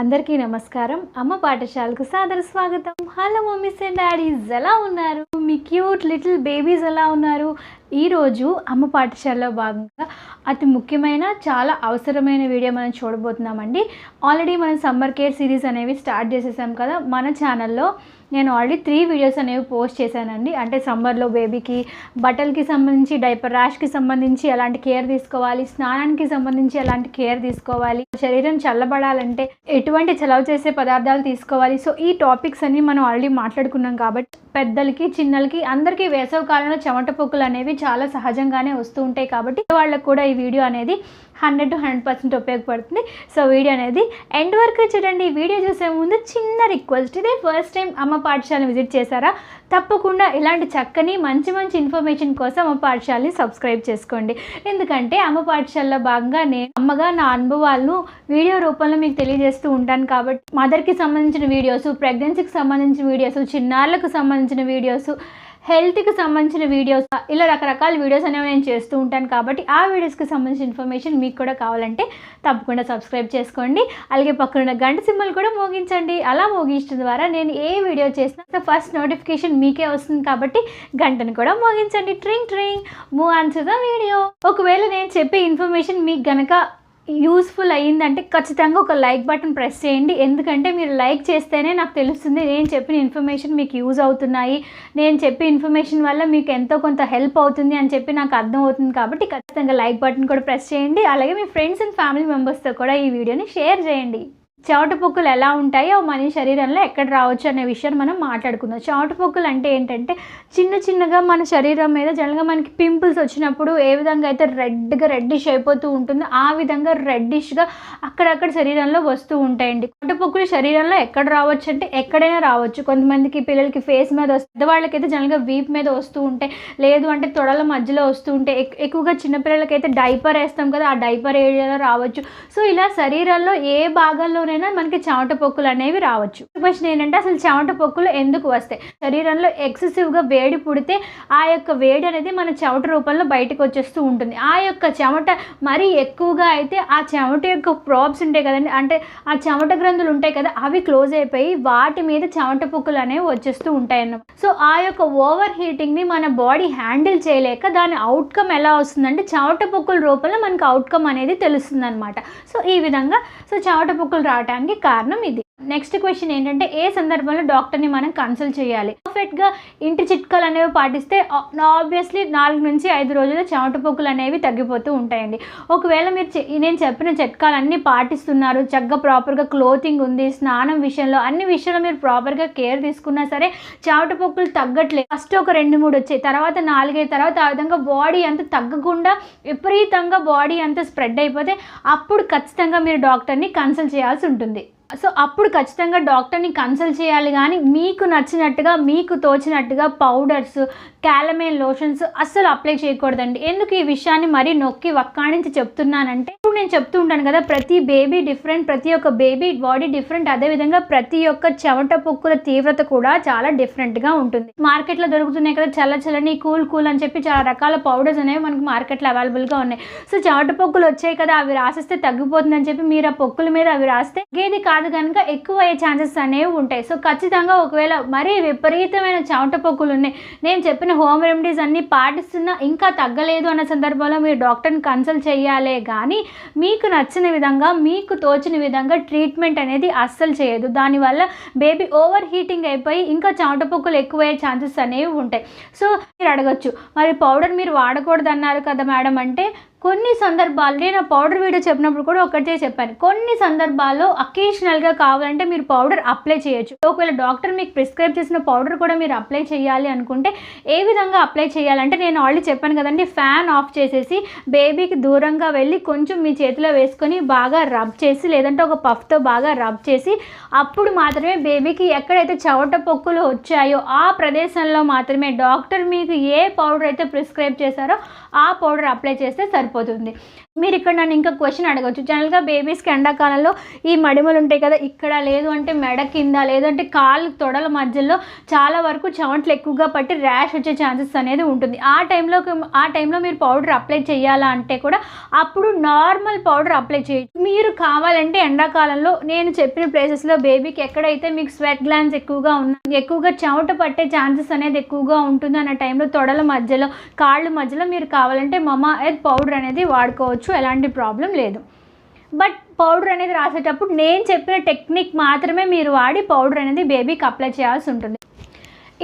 అందరికీ నమస్కారం. అమ్మ పాఠశాలకు సాదర స్వాగతం. హలో మమ్మీస్ అండ్ డాడీస్ ఎలా ఉన్నారు? మీ క్యూట్ లిటిల్ బేబీస్ ఎలా ఉన్నారు? ఈరోజు అమ్మ పాఠశాలలో భాగంగా అతి ముఖ్యమైన చాలా అవసరమైన వీడియో మనం చూడబోతున్నామండి. ఆల్రెడీ మనం సమ్మర్ కేర్ సిరీస్ అనేవి స్టార్ట్ చేసేసాం కదా మన ఛానల్లో నేను ఆల్రెడీ త్రీ వీడియోస్ అనేవి పోస్ట్ చేశానండి. అంటే సమ్మర్లో బేబీకి బట్టలకి సంబంధించి డైపర్ ర్యాష్కి సంబంధించి ఎలాంటి కేర్ తీసుకోవాలి స్నానానికి సంబంధించి ఎలాంటి కేర్ తీసుకోవాలి శరీరం చల్లబడాలంటే ఎటువంటి చలవ చేసే పదార్థాలు తీసుకోవాలి. సో ఈ టాపిక్స్ అన్ని మనం ఆల్రెడీ మాట్లాడుకున్నాం కాబట్టి పెద్దలకి చిన్నలకి అందరికీ వేసవి కాలంలో చెమట పొక్కులు అనేవి చాలా సహజంగానే వస్తూ ఉంటాయి కాబట్టి వాళ్ళకు కూడా ఈ వీడియో అనేది హండ్రెడ్ టు హండ్రెడ్ పర్సెంట్ ఉపయోగపడుతుంది. సో వీడియో అనేది ఎండ్ వరకు చూడండి. వీడియో చూసే ముందు చిన్న రిక్వెస్ట్. ఇదే ఫస్ట్ టైం అమ్మ పాఠశాలను విజిట్ చేశారా? తప్పకుండా ఇలాంటి చక్కని మంచి మంచి ఇన్ఫర్మేషన్ కోసం అమ్మ పాఠశాలని సబ్స్క్రైబ్ చేసుకోండి. ఎందుకంటే అమ్మ పాఠశాలలో భాగంగా నేను అమ్మగా నా అనుభవాలను వీడియో రూపంలో మీకు తెలియజేస్తూ ఉంటాను కాబట్టి మదర్కి సంబంధించిన వీడియోస్ ప్రెగ్నెన్సీకి సంబంధించిన వీడియోస్ చిన్నారులకు సంబంధించిన వీడియోస్ హెల్త్కి సంబంధించిన వీడియోస్ ఇలా రకరకాల వీడియోస్ అనేవి నేను చేస్తూ ఉంటాను కాబట్టి ఆ వీడియోస్కి సంబంధించిన ఇన్ఫర్మేషన్ మీకు కూడా కావాలంటే తప్పకుండా సబ్స్క్రైబ్ చేసుకోండి. అలాగే పక్కన గంట సింబల్ కూడా మోగించండి. అలా మోగించడం ద్వారా నేను ఏ వీడియో చేసినా ఫస్ట్ నోటిఫికేషన్ మీకే వస్తుంది కాబట్టి గంటను కూడా మోగించండి. ట్రింగ్ ట్రింగ్ మూవ్ ఆన్సర్ ద వీడియో ఒకవేళ నేను చెప్పే ఇన్ఫర్మేషన్ మీకు గనక యూస్ఫుల్ అయ్యిందంటే ఖచ్చితంగా ఒక లైక్ బటన్ ప్రెస్ చేయండి. ఎందుకంటే మీరు లైక్ చేస్తేనే నాకు తెలుస్తుంది నేను చెప్పిన ఇన్ఫర్మేషన్ మీకు యూజ్ అవుతున్నాయి. నేను చెప్పే ఇన్ఫర్మేషన్ వల్ల మీకు ఎంతో కొంత హెల్ప్ అవుతుంది అని చెప్పి నాకు అర్థం అవుతుంది కాబట్టి ఖచ్చితంగా లైక్ బటన్ కూడా ప్రెస్ చేయండి. అలాగే మీ ఫ్రెండ్స్ అండ్ ఫ్యామిలీ మెంబర్స్తో కూడా ఈ వీడియోని షేర్ చేయండి. చెమట పొక్కులు ఎలా ఉంటాయో? మన శరీరంలో ఎక్కడ రావచ్చు అనే విషయాన్ని మనం మాట్లాడుకుందాం. చెమట పొక్కులు అంటే ఏంటంటే చిన్న చిన్నగా మన శరీరం మీద జనరల్గా మనకి పింపుల్స్ వచ్చినప్పుడు ఏ విధంగా అయితే రెడ్గా రెడ్డిష్ అయిపోతూ ఉంటుందో ఆ విధంగా రెడ్డిష్గా అక్కడక్కడ శరీరంలో వస్తూ ఉంటాయండి. చెమట పొక్కులు శరీరంలో ఎక్కడ రావచ్చు అంటే ఎక్కడైనా రావచ్చు. కొంతమందికి పిల్లలకి ఫేస్ మీద వస్తుంది పెద్దవాళ్ళకైతే జనరల్గా వీప్ మీద వస్తూ ఉంటాయి లేదు అంటే తొడల మధ్యలో వస్తూ ఉంటాయి ఎక్కువగా చిన్నపిల్లలకైతే డైపర్ వేస్తాం కదా ఆ డైపర్ ఏరియాలో రావచ్చు. సో ఇలా శరీరంలో ఏ భాగంలోనైనా మనకి చెమట పొక్కులు అనేవి రావచ్చు. క్వశ్చన్ ఏంటంటే అసలు చెమట పొక్కులు ఎందుకు వస్తాయి? శరీరంలో ఎక్సెసివ్గా వేడి పుడితే ఆ యొక్క వేడి అనేది మన చెమట రూపంలో బయటకు వచ్చేస్తూ ఉంటుంది. ఆ యొక్క చెమట మరీ ఎక్కువగా అయితే ఆ చెమట యొక్క ప్రాబ్స్ ఉంటాయి కదండి. అంటే ఆ చెమట గ్రంథులు ఉంటాయి కదా అవి క్లోజ్ అయిపోయి వాటి మీద చెమట పొక్కులు అనేవి వచ్చేస్తూ ఉంటాయి అన్నమాట సో ఆ యొక్క ఓవర్ హీటింగ్ని మన బాడీ హ్యాండిల్ చేయలేక దాని అవుట్కమ్ ఎలా వస్తుందంటే చెమట పొక్కుల రూపంలో మనకు అవుట్కమ్ అనేది తెలుస్తుంది అనమాట సో ఈ విధంగా సో చెమట పొక్కులు రావడానికి కారణం ఇది. నెక్స్ట్ క్వశ్చన్ ఏంటంటే ఏ సందర్భంలో డాక్టర్ని మనం కన్సల్ట్ చేయాలి? పర్ఫెక్ట్గా ఇంటి చిట్కాలు అనేవి పాటిస్తే ఆబ్వియస్లీ నాలుగు నుంచి ఐదు రోజుల్లో చెమట పొక్కులు అనేవి తగ్గిపోతూ ఉంటాయండి. ఒకవేళ మీరు చె- నేను చెప్పిన చిట్కాలు అన్నీ పాటిస్తున్నారు చక్కగా ప్రాపర్గా క్లోతింగ్ ఉంది స్నానం విషయంలో అన్ని విషయంలో మీరు ప్రాపర్గా కేర్ తీసుకున్నా సరే చెమట పొక్కులు తగ్గట్లేదు ఫస్ట్ ఒక రెండు మూడు వచ్చాయి తర్వాత నాలుగైదు తర్వాత ఆ విధంగా బాడీ అంత తగ్గకుండా విపరీతంగా బాడీ అంతా స్ప్రెడ్ అయిపోతే అప్పుడు ఖచ్చితంగా మీరు డాక్టర్ని కన్సల్ట్ చేయాల్సి ఉంటుంది. సో అప్పుడు ఖచ్చితంగా డాక్టర్ని కన్సల్ట్ చేయాలి కానీ మీకు నచ్చినట్టుగా మీకు తోచినట్టుగా పౌడర్స్ క్యాలమైన్ లోషన్స్ అస్సలు అప్లై చేయకూడదండి. ఎందుకు ఈ విషయాన్ని మరీ నొక్కి వక్కాణించి చెప్తున్నానంటే ఇప్పుడు నేను చెప్తూ ఉంటాను కదా ప్రతి బేబీ డిఫరెంట్ ప్రతి ఒక్క బేబీ బాడీ డిఫరెంట్ అదేవిధంగా ప్రతి ఒక్క చెమట పొక్కుల తీవ్రత కూడా చాలా డిఫరెంట్గా ఉంటుంది. మార్కెట్లో దొరుకుతున్నాయి కదా చల్ల చల్లని కూల్ కూల్ అని చెప్పి చాలా రకాల పౌడర్స్ అనేవి మనకు మార్కెట్లో అవైలబుల్గా ఉన్నాయి. సో చెమట పొక్కులు వచ్చాయి కదా అవి రాసిస్తే తగ్గిపోతుందని చెప్పి మీరు ఆ పొక్కుల మీద అవి రాస్తే తగ్గేది కాదు కనుక ఎక్కువ అయ్యే ఛాన్సెస్ అనేవి ఉంటాయి. సో ఖచ్చితంగా ఒకవేళ మరీ విపరీతమైన చెమట పొక్కులు ఉన్నాయి. నేను చెప్పిన హోమ్ రెమెడీస్ అన్నీ పాటిస్తున్నా ఇంకా తగ్గలేదు అన్న సందర్భంలో మీరు డాక్టర్ని కన్సల్ట్ చేయాలే కానీ మీకు నచ్చిన విధంగా మీకు తోచిన విధంగా ట్రీట్మెంట్ అనేది అస్సలు చేయదు దానివల్ల బేబీ ఓవర్ హీటింగ్ అయిపోయి ఇంకా చెమట పొక్కులు ఎక్కువయ్యే ఛాన్సెస్ అనేవి ఉంటాయి. సో మీరు అడగచ్చు. మరి పౌడర్ మీరు వాడకూడదు అన్నారు కదా మేడం అంటే కొన్ని సందర్భాలు నేను పౌడర్ వీడియో చెప్పినప్పుడు కూడా ఒకటే చెప్పాను. కొన్ని సందర్భాల్లో అకేషనల్గా కావాలంటే మీరు పౌడర్ అప్లై చేయొచ్చు. ఒకవేళ డాక్టర్ మీకు ప్రిస్క్రైబ్ చేసిన పౌడర్ కూడా మీరు అప్లై చేయాలి అనుకుంటే ఏ విధంగా అప్లై చేయాలంటే నేను ఆల్రెడీ చెప్పాను కదండి ఫ్యాన్ ఆఫ్ చేసేసి బేబీకి దూరంగా వెళ్ళి కొంచెం మీ చేతిలో వేసుకొని బాగా రబ్ చేసి లేదంటే ఒక పఫ్తో బాగా రబ్ చేసి అప్పుడు మాత్రమే బేబీకి ఎక్కడైతే చవట పొక్కులు వచ్చాయో ఆ ప్రదేశంలో మాత్రమే డాక్టర్ మీకు ఏ పౌడర్ అయితే ప్రిస్క్రైబ్ చేశారో ఆ పౌడర్ అప్లై చేస్తే సరిపోతుంది. సరిపోతుంది మీరు ఇక్కడ నన్ను ఇంకా క్వశ్చన్ అడగచ్చు. జనరల్గా బేబీస్కి ఎండాకాలంలో ఈ మడిమలు ఉంటాయి కదా ఇక్కడ లేదు అంటే మెడ కింద లేదంటే కాళ్ళు తొడల మధ్యలో చాలా వరకు చెమటలు ఎక్కువగా పట్టి ర్యాష్ వచ్చే ఛాన్సెస్ అనేది ఉంటుంది. ఆ టైంలో ఆ టైంలో మీరు పౌడర్ అప్లై చేయాలా అంటే కూడా అప్పుడు నార్మల్ పౌడర్ అప్లై చేయొచ్చు. మీరు కావాలంటే ఎండాకాలంలో నేను చెప్పిన ప్లేసెస్లో బేబీకి ఎక్కడైతే మీకు స్వెట్ గ్లాన్స్ ఎక్కువగా ఉన్నా ఎక్కువగా చెమట పట్టే ఛాన్సెస్ అనేది ఎక్కువగా ఉంటుంది అన్న టైంలో తొడల మధ్యలో కాళ్ళు మధ్యలో మీరు కావాలంటే మమా ఎత్ పౌడర్ అనేది అనేది వాడుకోవచ్చు ఎలాంటి ప్రాబ్లం లేదు. బట్ పౌడర్ అనేది రాసేటప్పుడు నేను చెప్పిన టెక్నిక్ మాత్రమే మీరు వాడి పౌడర్ అనేది బేబీకి అప్లై చేయాల్సి ఉంటుంది.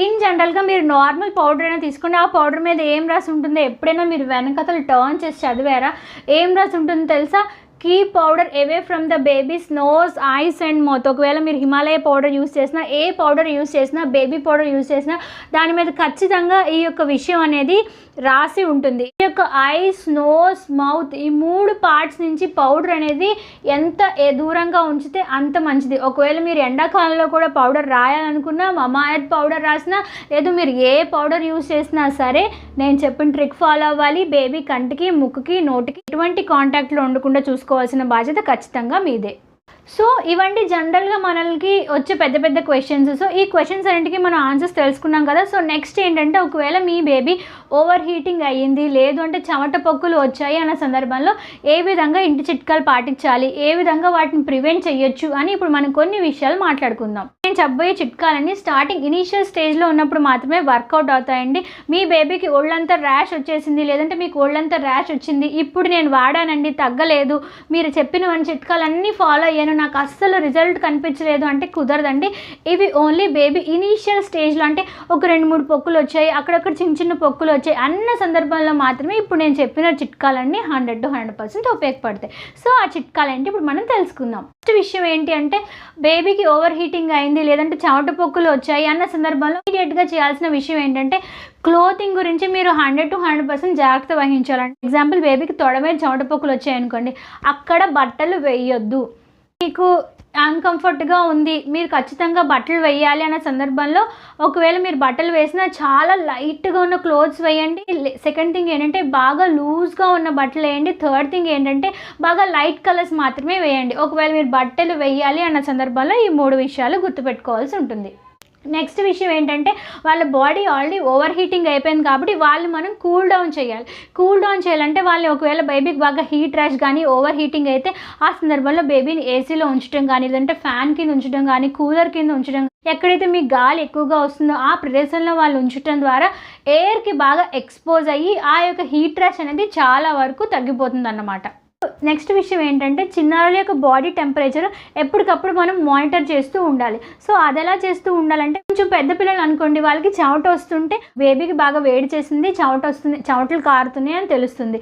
ఇన్ జనరల్గా మీరు నార్మల్ పౌడర్ అయినా తీసుకుని ఆ పౌడర్ మీద ఏం రాసి ఉంటుందో ఎప్పుడైనా మీరు వెనకతలు టర్న్ చేసి చదివారా? ఏం రాసి ఉంటుందో తెలుసా? Keep powder away from the baby's nose eyes and mouth. ఒకవేళ మీరు హిమాలయ పౌడర్ యూస్ చేసినా ఏ పౌడర్ యూస్ చేసినా బేబీ పౌడర్ యూస్ చేసినా దాని మీద ఖచ్చితంగా ఈ యొక్క విషయం అనేది రాసి ఉంటుంది. ఈ యొక్క ఐస్ నోస్ మౌత్ ఈ మూడు పార్ట్స్ నుంచి పౌడర్ అనేది ఎంత దూరంగా ఉంచితే అంత మంచిది. ఒకవేళ మీరు ఎండాకాలంలో కూడా పౌడర్ రాయాలనుకున్నా మమాయత్ పౌడర్ రాసినా లేదు మీరు ఏ పౌడర్ యూస్ చేసినా సరే నేను చెప్పిన ట్రిక్ ఫాలో అవ్వాలి. బేబీ కంటికి ముక్కుకి నోటికి ఎటువంటి కాంటాక్ట్లో ఉండకుండా తీసుకోవాల్సిన బాధ్యత ఖచ్చితంగా మీదే. సో ఇవంటి జనరల్గా మనకి వచ్చే పెద్ద పెద్ద క్వశ్చన్స్ సో ఈ క్వశ్చన్స్ అన్నింటికి మనం ఆన్సర్స్ తెలుసుకున్నాం కదా. సో నెక్స్ట్ ఏంటంటే ఒకవేళ మీ బేబీ ఓవర్ హీటింగ్ అయ్యింది లేదు అంటే చెమట పొక్కులు వచ్చాయి అన్న సందర్భంలో ఏ విధంగా ఇంటి చిట్కాలు పాటించాలి? ఏ విధంగా వాటిని ప్రివెంట్ చేయొచ్చు? అని ఇప్పుడు మనం కొన్ని విషయాలు మాట్లాడుకుందాం. నేను చెప్పబోయే చిట్కాలన్నీ స్టార్టింగ్ ఇనీషియల్ స్టేజ్లో ఉన్నప్పుడు మాత్రమే వర్కౌట్ అవుతాయండి. మీ బేబీకి ఒళ్ళంతా ర్యాష్ వచ్చేసింది లేదంటే మీకు ఒళ్ళంతా ర్యాష్ వచ్చింది ఇప్పుడు నేను వాడానండి తగ్గలేదు. మీరు చెప్పిన మన చిట్కాలన్నీ ఫాలో అయ్యాను. నాకు అస్సలు రిజల్ట్ కనిపించలేదు అంటే కుదరదండి. ఇవి ఓన్లీ బేబీ ఇనీషియల్ స్టేజ్లో అంటే ఒక రెండు మూడు పొక్కులు వచ్చాయి అక్కడక్కడ చిన్న చిన్న పొక్కులు వచ్చాయి అన్న సందర్భంలో మాత్రమే ఇప్పుడు నేను చెప్పిన చిట్కాలన్నీ హండ్రెడ్ టు హండ్రెడ్ పర్సెంట్ ఉపయోగపడతాయి. సో ఆ చిట్కాలు ఇప్పుడు మనం తెలుసుకుందాం. ఫస్ట్ విషయం ఏంటి అంటే బేబీకి ఓవర్ హీటింగ్ అయింది లేదంటే చెమట పొక్కులు వచ్చాయి అన్న సందర్భంలో ఇమీడియట్గా చేయాల్సిన విషయం ఏంటంటే క్లోతింగ్ గురించి మీరు హండ్రెడ్ టు హండ్రెడ్ పర్సెంట్ జాగ్రత్త వహించాలండి. ఎగ్జాంపుల్ బేబీకి తొడమే చెమట పొక్కులు వచ్చాయనుకోండి అక్కడ బట్టలు వేయొద్దు. మీకు అన్కంఫర్ట్గా ఉంది. మీరు ఖచ్చితంగా బట్టలు వేయాలి అన్న సందర్భంలో ఒకవేళ మీరు బట్టలు వేసినా చాలా లైట్గా ఉన్న క్లోత్స్ వేయండి. సెకండ్ థింగ్ ఏంటంటే బాగా లూజ్గా ఉన్న బట్టలు వేయండి. థర్డ్ థింగ్ ఏంటంటే బాగా లైట్ కలర్స్ మాత్రమే వేయండి. ఒకవేళ మీరు బట్టలు వేయాలి అన్న సందర్భంలో ఈ మూడు విషయాలు గుర్తుపెట్టుకోవాల్సి ఉంటుంది. నెక్స్ట్ విషయం ఏంటంటే వాళ్ళ బాడీ ఆల్రెడీ ఓవర్ హీటింగ్ అయిపోయింది కాబట్టి వాళ్ళు మనం కూల్ డౌన్ చేయాలి. కూల్ డౌన్ చేయాలంటే వాళ్ళు ఒకవేళ బేబీకి బాగా హీట్ ర్యాష్ కానీ ఓవర్ హీటింగ్ అయితే ఆ సందర్భంలో బేబీని ఏసీలో ఉంచడం కానీ లేదంటే ఫ్యాన్ కింద ఉంచడం కానీ కూలర్ కింద ఉంచడం ఎక్కడైతే మీ గాలి ఎక్కువగా వస్తుందో ఆ ప్రదేశంలో వాళ్ళు ఉంచడం ద్వారా ఎయిర్కి బాగా ఎక్స్పోజ్ అయ్యి ఆ యొక్క హీట్ ర్యాష్ అనేది చాలా వరకు తగ్గిపోతుంది అన్నమాట నెక్స్ట్ విషయం ఏంటంటే చిన్నారుల యొక్క బాడీ టెంపరేచర్ ఎప్పటికప్పుడు మనం మానిటర్ చేస్తూ ఉండాలి. సో అది ఎలా చేస్తూ ఉండాలంటే కొంచెం పెద్ద పిల్లలు అనుకోండి వాళ్ళకి చెమట వస్తుంటే బేబీకి బాగా వేడి చేసింది చెమట వస్తుంది చెమటలు కారుతున్నాయి అని తెలుస్తుంది.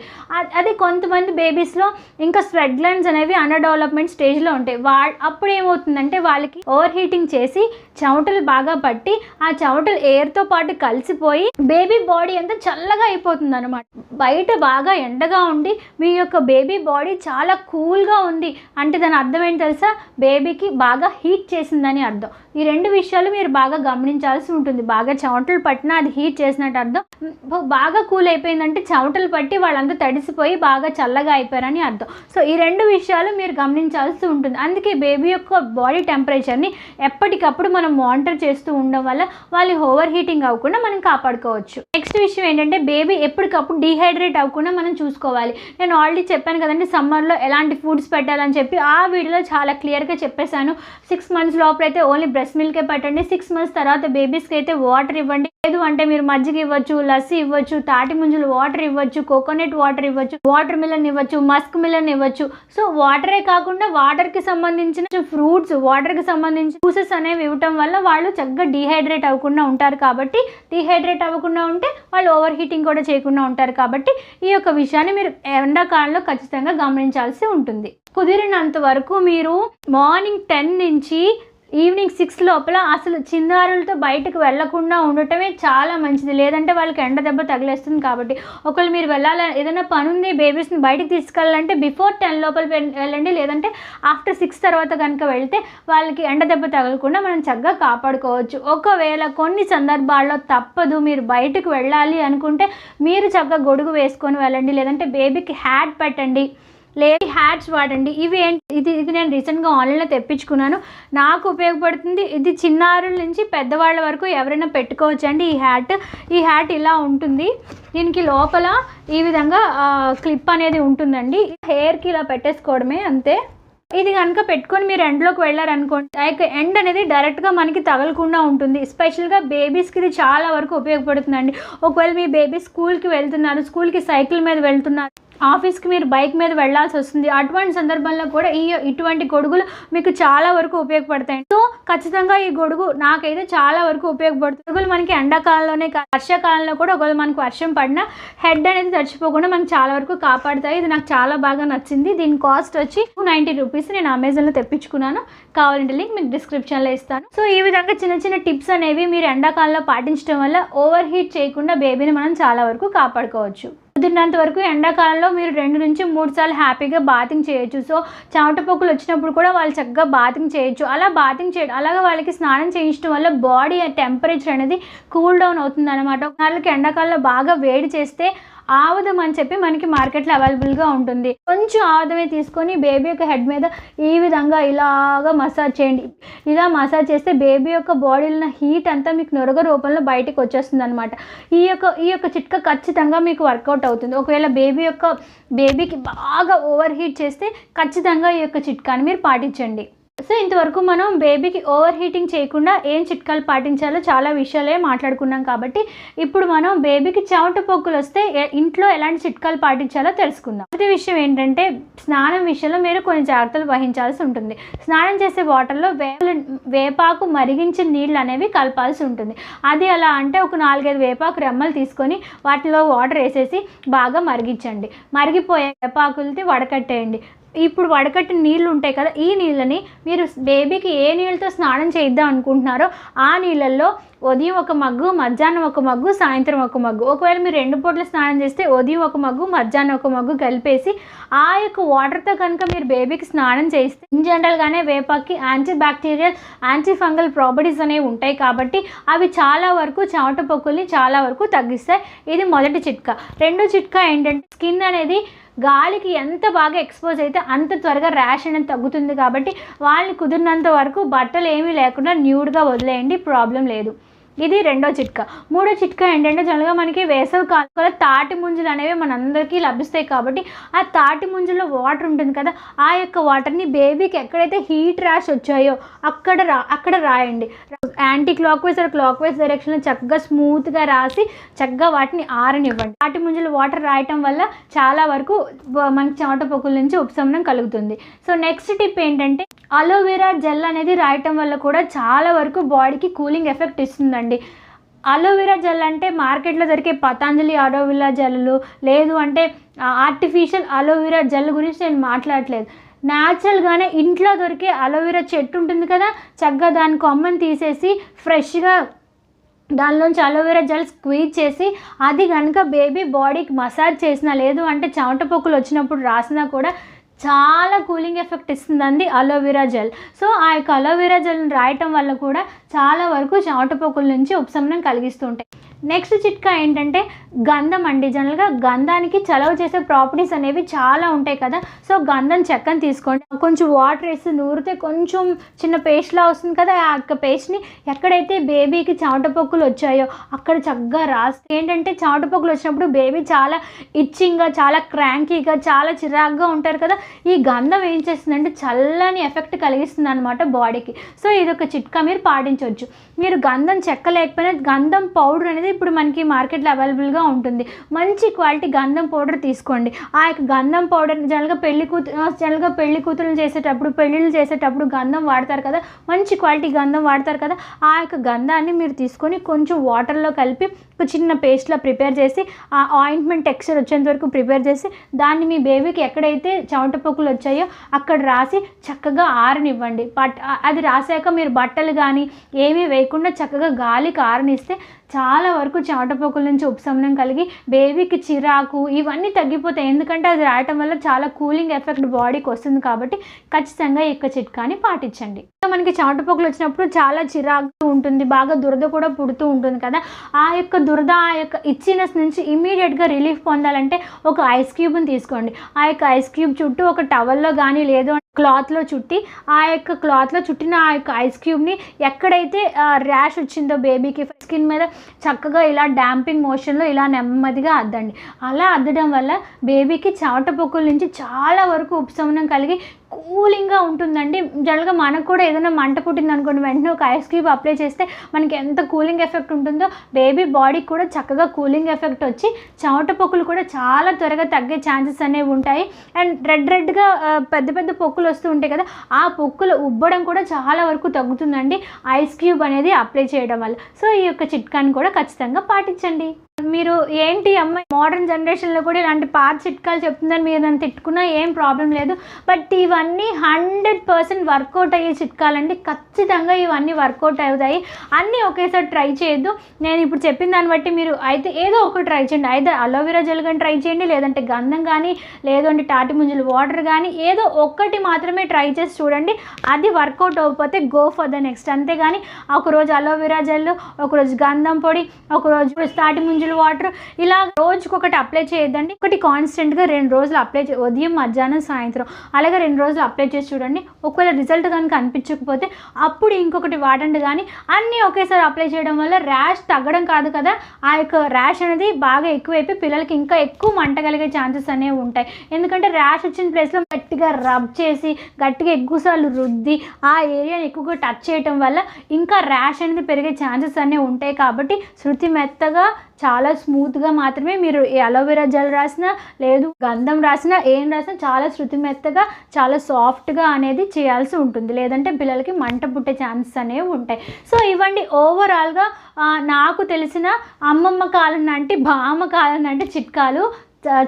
అదే కొంతమంది బేబీస్లో ఇంకా స్వెట్ గ్లాండ్స్ అనేవి అండర్ డెవలప్మెంట్ స్టేజ్లో ఉంటాయి. వా అప్పుడు ఏమవుతుందంటే వాళ్ళకి ఓవర్ హీటింగ్ చేసి చెమటలు బాగా పట్టి ఆ చెమటలు ఎయిర్తో పాటు కలిసిపోయి బేబీ బాడీ అంతా చల్లగా అయిపోతుంది అనమాట బయట బాగా ఎండగా ఉండి మీ యొక్క బేబీ బాడీ చాలా కూల్గా ఉంది అంటే దాని అర్థం ఏంటి తెలుసా? బేబీకి బాగా హీట్ చేసిందని అర్థం. ఈ రెండు విషయాలు మీరు బాగా గమనించాల్సి ఉంటుంది. బాగా చెమటలు పట్టినా అది హీట్ చేసినట్టు అర్థం. బాగా కూల్ అయిపోయిందంటే చెమటలు పట్టి వాళ్ళంతా తడిసిపోయి బాగా చల్లగా అయిపోయారని అర్థం. సో ఈ రెండు విషయాలు మీరు గమనించాల్సి ఉంటుంది. అందుకే బేబీ యొక్క బాడీ టెంపరేచర్ని ఎప్పటికప్పుడు మనం మానిటర్ చేస్తూ ఉండడం వల్ల వాళ్ళు ఓవర్ హీటింగ్ అవ్వకుండా మనం కాపాడుకోవచ్చు. నెక్స్ట్ విషయం ఏంటంటే బేబీ ఎప్పటికప్పుడు డీహైడ్రేట్ అవ్వకుండా మనం చూసుకోవాలి. నేను ఆల్రెడీ చెప్పాను కదండి సమ్మర్లో ఎలాంటి ఫుడ్స్ పెట్టాలని చెప్పి ఆ వీడియోలో చాలా క్లియర్గా చెప్పేశాను. సిక్స్ మంత్స్ లోపల అయితే ఓన్లీ బ్రెస్ట్ మిల్కే పెట్టండి. సిక్స్ మంత్స్ తర్వాత బేబీస్కి అయితే వాటర్ ఇవ్వండి. లేదు అంటే మీరు మజ్జిగ ఇవ్వచ్చు లస్సీ ఇవ్వచ్చు తాటి ముంజులు వాటర్ ఇవ్వచ్చు కోకోనట్ వాటర్ ఇవ్వచ్చు వాటర్ మిలన్ ఇవ్వచ్చు మస్క్ మిలన్ ఇవ్వచ్చు. సో వాటరే కాకుండా వాటర్కి సంబంధించిన ఫ్రూట్స్ వాటర్కి సంబంధించిన జ్యూసెస్ అనేవి ఇవ్వటం వల్ల వాళ్ళు చక్కగా డీహైడ్రేట్ అవ్వకుండా ఉంటారు కాబట్టి డీహైడ్రేట్ అవ్వకుండా ఉంటే వాళ్ళు ఓవర్ హీటింగ్ కూడా చేయకుండా ఉంటారు కాబట్టి ఈ యొక్క విషయాన్ని మీరు ఎండాకాలంలో ఖచ్చితంగా గమనించాల్సి ఉంటుంది. కుదిరినంత వరకు మీరు మార్నింగ్ టెన్ నుంచి ఈవినింగ్ సిక్స్ లోపల అసలు చిన్నారులతో బయటకు వెళ్ళకుండా ఉండటమే చాలా మంచిది. లేదంటే వాళ్ళకి ఎండ దెబ్బ తగిలేస్తుంది కాబట్టి. ఒకవేళ మీరు వెళ్ళాలి ఏదైనా పని ఉంది బేబీస్ని బయటకు తీసుకెళ్ళాలంటే బిఫోర్ టెన్ లోపల వెళ్ళండి. లేదంటే ఆఫ్టర్ సిక్స్ తర్వాత కనుక వెళ్తే వాళ్ళకి ఎండ దెబ్బ తగలకుండా మనం చక్కగా కాపాడుకోవచ్చు. ఒకవేళ కొన్ని సందర్భాల్లో తప్పదు మీరు బయటకు వెళ్ళాలి అనుకుంటే మీరు చక్కగా గొడుగు వేసుకొని వెళ్ళండి. లేదంటే బేబీకి హ్యాట్ పెట్టండి. లేదు హ్యాట్స్ వాడండి. ఇవి ఏంటి ఇది ఇది నేను రీసెంట్గా ఆన్లైన్లో తెప్పించుకున్నాను. నాకు ఉపయోగపడుతుంది. ఇది చిన్నారుల నుంచి పెద్దవాళ్ళ వరకు ఎవరైనా పెట్టుకోవచ్చు అండి ఈ హ్యాట్ ఈ హ్యాట్ ఇలా ఉంటుంది. దీనికి లోపల ఈ విధంగా క్లిప్ అనేది ఉంటుందండి. హెయిర్కి ఇలా పెట్టేసుకోవడమే అంతే. ఇది కనుక పెట్టుకొని మీరు ఎండ్లోకి వెళ్ళారనుకోండి లైక్ ఎండ్ అనేది డైరెక్ట్గా మనకి తగలకుండా ఉంటుంది. స్పెషల్గా బేబీస్కి ఇది చాలా వరకు ఉపయోగపడుతుందండి. ఒకవేళ మీ బేబీ స్కూల్కి వెళ్తున్నారు స్కూల్కి సైకిల్ మీద వెళ్తున్నారు ఆఫీస్కి మీరు బైక్ మీద వెళ్ళాల్సి వస్తుంది. అటువంటి సందర్భంలో కూడా ఈ ఇటువంటి గొడుగులు మీకు చాలా వరకు ఉపయోగపడతాయి. సో ఖచ్చితంగా ఈ గొడుగు నాకైతే చాలా వరకు ఉపయోగపడుతుంది. గొడుగులు మనకి ఎండాకాలంలోనే వర్షాకాలంలో కూడా ఒకవేళ మనకు వర్షం పడినా హెడ్ అనేది తడిచిపోకుండా మనకి చాలా వరకు కాపాడుతాయి. ఇది నాకు చాలా బాగా నచ్చింది. దీని కాస్ట్ వచ్చి నైంటీ రూపీస్ నేను అమెజాన్లో తెప్పించుకున్నాను. కావాలంటే లింక్ మీకు డిస్క్రిప్షన్లో ఇస్తాను. సో ఈ విధంగా చిన్న చిన్న టిప్స్ అనేవి మీరు ఎండాకాలంలో పాటించడం వల్ల ఓవర్ హీట్ చేయకుండా బేబీని మనం చాలా వరకు కాపాడుకోవచ్చు. కుదిరినంత వరకు ఎండాకాలంలో మీరు రెండు నుంచి మూడు సార్లు హ్యాపీగా బాతింగ్ చేయొచ్చు. సో చెమట పొక్కులు వచ్చినప్పుడు కూడా వాళ్ళు చక్కగా బాతింగ్ చేయొచ్చు. అలా బాతింగ్ చేయడం అలాగే వాళ్ళకి స్నానం చేయించడం వల్ల బాడీ టెంపరేచర్ అనేది కూల్ డౌన్ అవుతుంది అనమాట వాళ్ళకి ఎండాకాలంలో బాగా వేడి చేస్తే ఆవదం అని చెప్పి మనకి మార్కెట్లో అవైలబుల్గా ఉంటుంది. కొంచెం ఆవదమే తీసుకొని బేబీ యొక్క హెడ్ మీద ఈ విధంగా ఇలాగా మసాజ్ చేయండి. ఇలా మసాజ్ చేస్తే బేబీ యొక్క బాడీలో ఉన్న హీట్ అంతా మీకు నొరగ రూపంలో బయటకు వచ్చేస్తుంది అనమాట ఈ యొక్క ఈ యొక్క చిట్కా ఖచ్చితంగా మీకు వర్కౌట్ అవుతుంది. ఒకవేళ బేబీ యొక్క బేబీకి బాగా ఓవర్ హీట్ చేస్తే ఖచ్చితంగా ఈ యొక్క చిట్కాని మీరు పాటించండి. సో ఇంతవరకు మనం బేబీకి ఓవర్ హీటింగ్ చేయకుండా ఏం చిట్కాలు పాటించాలో చాలా విషయాలే మాట్లాడుకున్నాం కాబట్టి ఇప్పుడు మనం బేబీకి చెమట పొక్కులు వస్తే ఇంట్లో ఎలాంటి చిట్కాలు పాటించాలో తెలుసుకుందాం. మొదటి విషయం ఏంటంటే స్నానం విషయంలో మీరు కొన్ని జాగ్రత్తలు వహించాల్సి ఉంటుంది. స్నానం చేసే వాటర్లో వేప వేపాకు మరిగించిన నీళ్ళు అనేవి కలపాల్సి ఉంటుంది. అది ఎలా అంటే ఒక నాలుగైదు వేపాకు రెమ్మలు తీసుకొని వాటిలో వాటర్ వేసేసి బాగా మరిగించండి. మరిగిపోయే వేపాకులతో వడకట్టేయండి. ఇప్పుడు వడకట్టిన నీళ్ళు ఉంటాయి కదా ఈ నీళ్ళని మీరు బేబీకి ఏ నీళ్ళతో స్నానం చేయిద్దాం అనుకుంటున్నారో ఆ నీళ్ళల్లో ఉదయం ఒక మగ్గు మధ్యాహ్నం ఒక మగ్గు సాయంత్రం ఒక మగ్గు. ఒకవేళ మీరు రెండు పూట్ల స్నానం చేస్తే ఉదయం ఒక మగ్గు మధ్యాహ్నం ఒక మగ్గు కలిపేసి ఆ యొక్క వాటర్తో కనుక మీరు బేబీకి స్నానం చేస్తే ఇన్ జనరల్గానే వేపాకి anti bacterial anti fungal properties అనేవి ఉంటాయి కాబట్టి అవి చాలా వరకు చెమట పొక్కుల్ని చాలా వరకు తగ్గిస్తాయి. ఇది మొదటి చిట్కా. రెండో చిట్కా ఏంటంటే స్కిన్ అనేది గాలికి ఎంత బాగా ఎక్స్పోజ్ అయితే అంత త్వరగా ర్యాష్ అనేది తగ్గుతుంది కాబట్టి వాళ్ళని కుదిరినంత వరకు బట్టలు ఏమీ లేకుండా న్యూడ్గా వదిలేయండి ప్రాబ్లం లేదు. ఇది రెండో చిట్కా. మూడో చిట్కా ఏంటంటే జనరల్గా మనకి వేసవి కాలంలో తాటి ముంజలు అనేవి మనందరికీ లభిస్తాయి కాబట్టి ఆ తాటి ముంజలో వాటర్ ఉంటుంది కదా ఆ యొక్క వాటర్ని బేబీకి ఎక్కడైతే హీట్ ర్యాష్ వచ్చాయో అక్కడ రా అక్కడ రాయండి. Anticlockwise or clockwise డైరెక్షన్లో చక్కగా స్మూత్గా రాసి చక్కగా వాటిని ఆరనివ్వండి. తాటి ముంజలు వాటర్ రాయటం వల్ల చాలా వరకు మనకి చెమట పొక్కుల నుంచి ఉపశమనం కలుగుతుంది. సో నెక్స్ట్ టిప్ ఏంటంటే అలోవెరా జెల్ అనేది రాయటం వల్ల కూడా చాలా వరకు బాడీకి కూలింగ్ ఎఫెక్ట్ ఇస్తుంది ఇస్తుందండి అలోవెరా జెల్ అంటే మార్కెట్లో దొరికే పతాంజలి అలోవెరా జెల్లు లేదు అంటే ఆర్టిఫిషియల్ అలోవెరా జెల్ గురించి నేను మాట్లాడట్లేదు న్యాచురల్గానే ఇంట్లో దొరికే అలోవెరా చెట్టు ఉంటుంది కదా చక్కగా దాని కొమ్మని తీసేసి ఫ్రెష్గా దానిలోంచి అలోవెరా జెల్ స్క్వీజ్ చేసి అది కనుక బేబీ బాడీకి మసాజ్ చేసినా లేదు అంటే చెమట పొక్కులు వచ్చినప్పుడు రాసినా కూడా చాలా కూలింగ్ ఎఫెక్ట్ ఇస్తుందండి అలోవెరా జెల్ సో ఆ యొక్క అలోవెరా జెల్ని రాయటం వల్ల కూడా చాలా వరకు చాటుపోకుల నుంచి ఉపశమనం కలిగిస్తుంటాయి. నెక్స్ట్ చిట్కా ఏంటంటే గంధం అండి. జనరల్గా గంధానికి చలవ చేసే ప్రాపర్టీస్ అనేవి చాలా ఉంటాయి కదా. సో గంధం చెక్కని తీసుకోండి. కొంచెం వాటర్ వేసి నూరితే కొంచెం చిన్న పేస్ట్లా వస్తుంది కదా. ఆ యొక్క పేస్ట్ని ఎక్కడైతే బేబీకి చెమట పొక్కులు వచ్చాయో అక్కడ చక్కగా రాస్తే ఏంటంటే చెమట పొక్కులు వచ్చినప్పుడు బేబీ చాలా ఇచ్చింగ్గా చాలా క్రాంకీగా చాలా చిరాగ్గా ఉంటారు కదా. ఈ గంధం ఏం చేస్తుందంటే చల్లని ఎఫెక్ట్ కలిగిస్తుంది అనమాట బాడీకి సో ఇది ఒక చిట్కా మీరు పాటించవచ్చు. మీరు గంధం చెక్క లేకపోయినా గంధం పౌడర్ అనేది ఇప్పుడు మనకి మార్కెట్లో అవైలబుల్గా ఉంటుంది. మంచి క్వాలిటీ గంధం పౌడర్ తీసుకోండి. ఆ యొక్క గంధం పౌడర్ జనరల్గా పెళ్ళి కూతురు జనరల్గా పెళ్ళి కూతురులు చేసేటప్పుడు పెళ్ళిళ్ళు చేసేటప్పుడు గంధం వాడతారు కదా? మంచి క్వాలిటీ గంధం వాడతారు కదా? ఆ యొక్క గంధాన్ని మీరు తీసుకొని కొంచెం వాటర్లో కలిపి ఒక చిన్న పేస్ట్లా ప్రిపేర్ చేసి ఆ ఆయింట్మెంట్ టెక్స్చర్ వచ్చేంత వరకు ప్రిపేర్ చేసి దాన్ని మీ బేబీకి ఎక్కడైతే చెమట పొక్కులు వచ్చాయో అక్కడ రాసి చక్కగా ఆరనివ్వండి. బట్ అది రాసాక మీరు బట్టలు కానీ ఏమీ వేయకుండా చక్కగా గాలికి ఆరనిస్తే చాలా వరకు చెమటపోకుల నుంచి ఉపశమనం కలిగి బేబీకి చిరాకు ఇవన్నీ తగ్గిపోతాయి. ఎందుకంటే అది రాయటం వల్ల చాలా కూలింగ్ ఎఫెక్ట్ బాడీకి వస్తుంది కాబట్టి ఖచ్చితంగా ఈ యొక్క చిట్కాని పాటించండి. మనకి చెమటపోకులు వచ్చినప్పుడు చాలా చిరాకు ఉంటుంది బాగా దురద కూడా పుడుతూ ఉంటుంది కదా. ఆ యొక్క దురద ఆ యొక్క ఇచ్చినెస్ నుంచి ఇమీడియట్గా రిలీఫ్ పొందాలంటే ఒక ఐస్ క్యూబ్ని తీసుకోండి. ఆ యొక్క ఐస్ క్యూబ్ చుట్టూ ఒక టవల్లో కానీ లేదు క్లాత్లో చుట్టి ఆ యొక్క క్లాత్లో చుట్టిన ఆ యొక్క ఐస్ క్యూబ్ని ఎక్కడైతే ర్యాష్ వచ్చిందో బేబీకి స్కిన్ మీద చక్కగా ఇలా డ్యాంపింగ్ మోషన్లో ఇలా నెమ్మదిగా అద్దండి. అలా అద్దడం వల్ల బేబీకి చెమట పొక్కుల నుంచి చాలా వరకు ఉపశమనం కలిగి కూలింగ్గా ఉంటుందండి. జనరల్గా మనకు కూడా ఏదైనా మంట పుట్టింది అనుకోండి వెంటనే ఒక ఐస్ క్యూబ్ అప్లై చేస్తే మనకి ఎంత కూలింగ్ ఎఫెక్ట్ ఉంటుందో బేబీ బాడీకి కూడా చక్కగా కూలింగ్ ఎఫెక్ట్ వచ్చి చెమట పొక్కులు కూడా చాలా త్వరగా తగ్గే ఛాన్సెస్ అనేవి ఉంటాయి. అండ్ రెడ్ రెడ్గా పెద్ద పెద్ద పొక్కులు వస్తూ ఉంటాయి కదా ఆ పొక్కులు ఉబ్బడం కూడా చాలా వరకు తగ్గుతుందండి. ఐస్ క్యూబ్ అనేది అప్లై చేయడం వల్ల. సో ఈ యొక్క చిట్కాని కూడా ఖచ్చితంగా పాటించండి. మీరు ఏంటి అమ్మాయి మోడర్న్ జనరేషన్లో కూడా ఇలాంటి పాత చిట్కాలు చెప్తుందని మీరు నన్ను తిట్టుకున్నా ఏం ప్రాబ్లం లేదు. బట్ ఇవన్నీ హండ్రెడ్ పర్సెంట్ వర్కౌట్ అయ్యే చిట్కాలండి. ఖచ్చితంగా ఇవన్నీ వర్కౌట్ అవుతాయి. అన్నీ ఒకేసారి ట్రై చేయొద్దు. నేను ఇప్పుడు చెప్పిన దాన్ని బట్టి మీరు అయితే ఏదో ఒకటి ట్రై చేయండి. అయితే అలోవెరా జెల్ కానీ ట్రై చేయండి లేదంటే గంధం కానీ లేదంటే తాటి ముంజులు వాటర్ కానీ ఏదో ఒక్కటి మాత్రమే ట్రై చేసి చూడండి. అది వర్కౌట్ అవ్వకపోతే గో ఫర్ ద నెక్స్ట్ అంతేగాని ఒకరోజు అలోవెరా జెల్ ఒకరోజు గంధం పొడి ఒకరోజు తాటి ముంజలు వాటర్ ఇలా రోజుకి ఒకటి అప్లై చేయొద్దండి. ఒకటి కాన్స్టెంట్గా రెండు రోజులు అప్లై చే ఉదయం మధ్యాహ్నం సాయంత్రం. అలాగే రెండు రోజులు అప్లై చేసి చూడండి. ఒకవేళ రిజల్ట్ కనుక అనిపించకపోతే అప్పుడు ఇంకొకటి వాడండి కానీ అన్నీ ఒకేసారి అప్లై చేయడం వల్ల ర్యాష్ తగ్గడం కాదు కదా. ఆ యొక్క ర్యాష్ అనేది బాగా ఎక్కువైపోయి పిల్లలకి ఇంకా ఎక్కువ మంట కలిగే ఛాన్సెస్ అనేవి ఉంటాయి. ఎందుకంటే ర్యాష్ వచ్చిన ప్లేస్లో గట్టిగా రబ్ చేసి గట్టిగా ఎక్కువసార్లు రుద్ది ఆ ఏరియాని ఎక్కువగా టచ్ చేయటం వల్ల ఇంకా ర్యాష్ అనేది పెరిగే ఛాన్సెస్ అనేవి ఉంటాయి. కాబట్టి శృతి మెత్తగా చాలా చాలా స్మూత్గా మాత్రమే మీరు ఈ అలోవెరా జెల్ రాసినా లేదు గంధం రాసినా ఏం రాసినా చాలా శృతి మెత్తగా చాలా సాఫ్ట్గా అనేది చేయాల్సి ఉంటుంది. లేదంటే పిల్లలకి మంట పుట్టే ఛాన్సెస్ అనేవి ఉంటాయి. సో ఇవ్వండి. ఓవరాల్గా నాకు తెలిసిన అమ్మమ్మ కాలం లాంటి బామ్మ కాలం లాంటి చిట్కాలు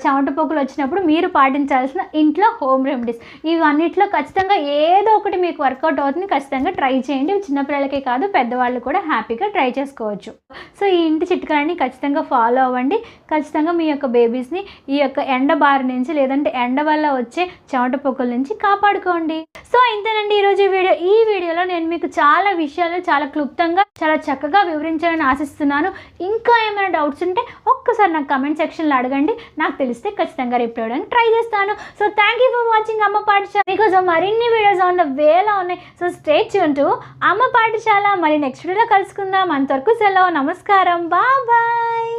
చెమట పొక్కులు వచ్చినప్పుడు మీరు పాటించాల్సిన ఇంట్లో హోమ్ రెమెడీస్. ఇవన్నిట్లో ఖచ్చితంగా ఏదో ఒకటి మీకు వర్కౌట్ అవుతుంది. ఖచ్చితంగా ట్రై చేయండి. చిన్నపిల్లలకే కాదు పెద్దవాళ్ళు కూడా హ్యాపీగా ట్రై చేసుకోవచ్చు. సో ఈ ఇంటి చిట్కాలని ఖచ్చితంగా ఫాలో అవ్వండి. ఖచ్చితంగా మీ యొక్క బేబీస్ని ఈ యొక్క ఎండ బారి నుంచి లేదంటే ఎండ వల్ల వచ్చే చెమట పొక్కుల నుంచి కాపాడుకోండి. సో ఇంతేనండి ఈరోజు వీడియో. ఈ వీడియోలో నేను మీకు చాలా విషయాలు చాలా క్లుప్తంగా చాలా చక్కగా వివరించాలని ఆశిస్తున్నాను. ఇంకా ఏమైనా డౌట్స్ ఉంటే ఒక్కసారి నాకు కమెంట్ సెక్షన్లో అడగండి. నాకు తెలిస్తే ఖచ్చితంగా రిప్లై ఇవ్వడానికి ట్రై చేస్తాను. So thank you for watching అమ్మ పాఠశాల. మీకోసం మరిన్ని వీడియోస్ ఆన్ ద వేలో ఉన్నాయి. సో స్టేట్ చూంటూ అమ్మ పాఠశాల. మళ్ళీ నెక్స్ట్ వీడియోలో కలుసుకుందాం. అంతవరకు సెలవు. నమస్కారం. బాయ్